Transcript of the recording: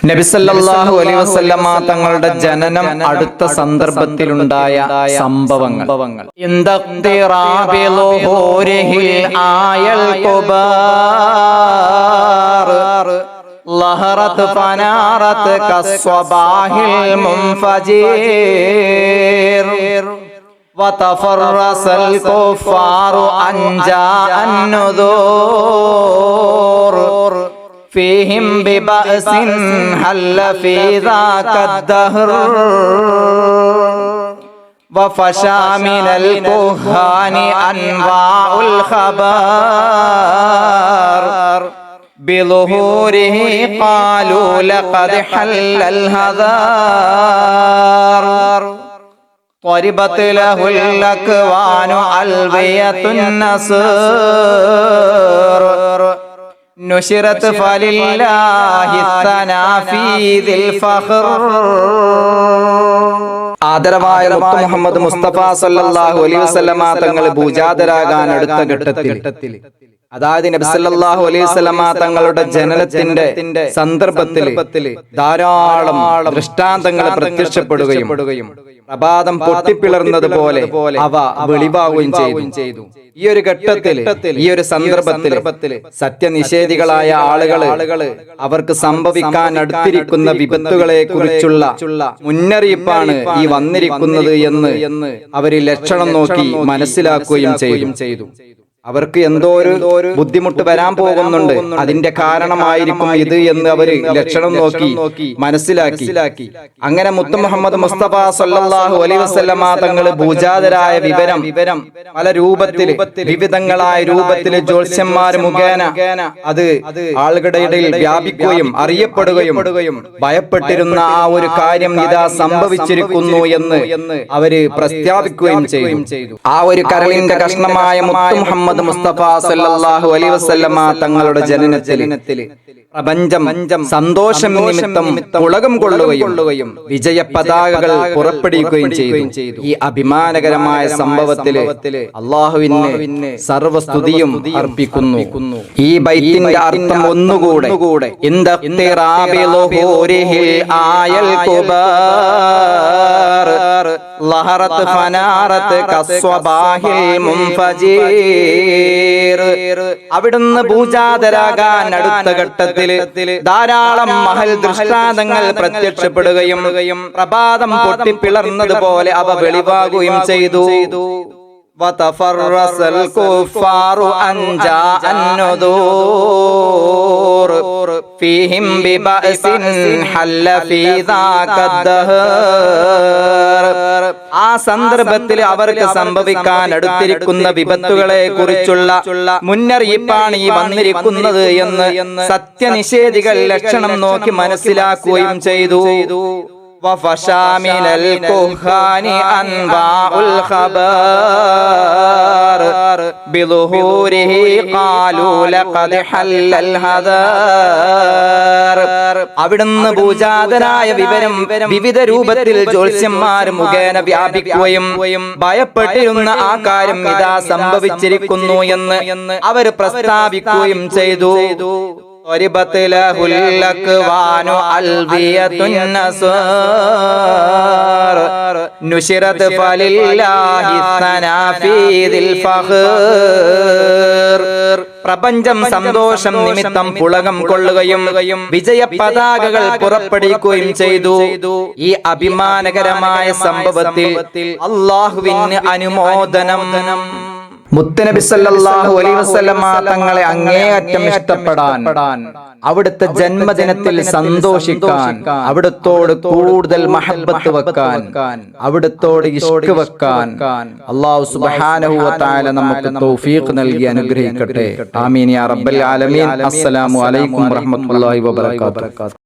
നബിസല്ലാഹു അലൈ വസല്ലമ തങ്ങളുടെ ജനനം അടുത്ത സന്ദർഭത്തിലുണ്ടായ സംഭവങ്ങൾ ഇന്ദഖ്തിറാബിളുഹൂരിഹിൽ ആയൽ കുബാർ ലഹറത്ത് ഫനാറത്ത് കസ്വബാഹിൽ മുൻഫജീർ وتفرس الكفار أن جاء النذور فيهم ببأس هل في ذاك الدهر؟ وفشى من الكهان أنواع الخبر. بظهوره قالوا لقد حل الهذار. طربت له الأكوان ألوية النصر. نشرت فلله الثنا في ذي الفخر ആദരവായ മുത്ത് മുഹമ്മദ് മുസ്തഫ സല്ലല്ലാഹു അലൈഹി വസല്ലമ തങ്ങൾ ഭൂജാതരാകാൻ അടുത്ത ഘട്ടത്തിൽ അതായത് നബിസല്ലാഹു അലൈഹി തങ്ങളുടെ ജനനത്തിന്റെ സന്ദർഭത്തിൽ ധാരാളം ദൃഷ്ടാന്തങ്ങൾ പ്രത്യക്ഷപ്പെടുകയും പ്രഭാതം പൊട്ടിപ്പിളർന്നത് പോലെ അവ വെളിവാകുകയും ചെയ്തു. ഈ ഒരു ഘട്ടത്തിൽ ഈ ഒരു സന്ദർഭത്തിൽ സത്യനിഷേധികളായ ആളുകൾ അവർക്ക് സംഭവിക്കാൻ അടുത്തിരിക്കുന്ന വിപത്തുകളെ കുറിച്ചുള്ള മുന്നറിയിപ്പാണ് ഈ വന്നിരിക്കുന്നത് എന്ന് അവർ ലക്ഷണം നോക്കി മനസ്സിലാക്കുകയും ചെയ്തു. അവർക്ക് എന്തോ ഒരു ബുദ്ധിമുട്ട് വരാൻ പോകുന്നുണ്ട്. അതിന്റെ കാരണമായിരിക്കും ഇത് എന്ന് അവർ ലക്ഷണം നോക്കി മനസ്സിലാക്കി. അങ്ങനെ മുത്തു മുഹമ്മദ് മുസ്തഫ സല്ലല്ലാഹു അലൈഹി വസല്ലമ തങ്ങൾ ഭൂജാതരായ വിവരം വിവരം പല രൂപത്തിൽ വിവിധങ്ങളായ രൂപത്തിൽ ജ്യോത്സ്യന്മാർ മുഖേന അത് ആളുകളുടെ ഇടയിൽ വ്യാപിക്കുകയും അറിയപ്പെടുകയും ഭയപ്പെട്ടിരുന്ന ആ ഒരു കാര്യം ഇതാ സംഭവിച്ചിരിക്കുന്നു എന്ന് അവർ പ്രസ്താവിക്കുകയും ചെയ്തു. ആ ഒരു കരളിന്റെ കഷ്ണമായ മുത്തു മുഹമ്മദ് മുസ്തഫ സല്ലല്ലാഹു അലൈഹി വസല്ലമ തങ്ങളുടെ ജനനത്തിൽ പ്രപഞ്ചം സന്തോഷം നിമിത്തം പുളകം കൊള്ളുകയും വിജയ പതാകകൾ പുറപ്പെടുവിക്കുകയും ചെയ്തു. ഈ അഭിമാനകരമായ സംഭവത്തിൽ അള്ളാഹുവിന് സർവസ്തുതിയും അർപ്പിക്കുന്നു. ഈ ബൈത്തിന്റെ അർത്ഥം ഒന്നുകൂടെ. ആയൽ കുബാർ. ഫനാറത്ത് കസ്വബാഹിൽ മുൻഫജീർ അവിടുന്ന് പൂജാതരാകാൻ അടുത്ത ഘട്ടത്തിൽ ധാരാളം മഹൽ ദൃഷ്ടാന്തങ്ങൾ പ്രത്യക്ഷപ്പെടുകയും പ്രഭാതം പൊട്ടിപ്പിളർന്നതുപോലെ അവ വെളിവാകുകയും ചെയ്തു. وتفرس الكفار أن جاء النذور فيهم ببأس حل في ذاك الدهر ആ സന്ദർഭത്തിൽ അവർക്ക് സംഭവിക്കാൻ അടുത്തിരിക്കുന്ന വിപത്തുകളെ കുറിച്ചുള്ള മുന്നറിയിപ്പാണ് ഈ വന്നിരിക്കുന്നത് എന്ന് സത്യനിഷേധികൾ ലക്ഷണം നോക്കി മനസ്സിലാക്കുകയും ചെയ്തു وفشى من الكهان أنواع الخبر بظهوره قالوا لقد حل الهذار അവിടുന്ന് പൂജാതനായ വിവരം വിവിധ രൂപത്തിൽ ജ്യോത്സ്യന്മാർ മുഖേന വ്യാപിക്കുകയും ഭയപ്പെട്ടിരുന്ന ആ കാര്യം ഇതാ സംഭവിച്ചിരിക്കുന്നു എന്ന് അവർ പ്രസ്താവിക്കുകയും ചെയ്തു ضربت له الأكوان ألبية النصار نشرت فلله الثنا في ذي الفخر പ്രപഞ്ചം സന്തോഷം നിമിത്തം പുളകം കൊള്ളുകയും വിജയ പതാകകൾ പുറപ്പെടുവിക്കുകയും ചെയ്തു ഈ അഭിമാനകരമായ സംഭവത്തിൽ അള്ളാഹുവിന് അനുമോദനം മുത്തനബി സല്ലല്ലാഹു അലൈഹി വസല്ലമ തങ്ങളെ അങ്ങേയറ്റം ഇഷ്ടപ്പെടാൻ അവിടുത്തെ ജന്മദിനത്തിൽ സന്തോഷിക്കാൻ അവിടത്തോട് കൂടുതൽ മഹബത്ത് വെക്കാൻ അവിടത്തോട് ഇഷ്ക വെക്കാൻ. അള്ളാഹു സുബ്ഹാനഹു വ തആല നമുക്ക് തൗഫീഖ് നൽകി അനുഗ്രഹിക്കട്ടെ. ആമീൻ യാ റബ്ബൽ ആലമീൻ. അസ്സലാമു അലൈക്കും വറഹ്മത്തുള്ളാഹി വബറകാതുഹു.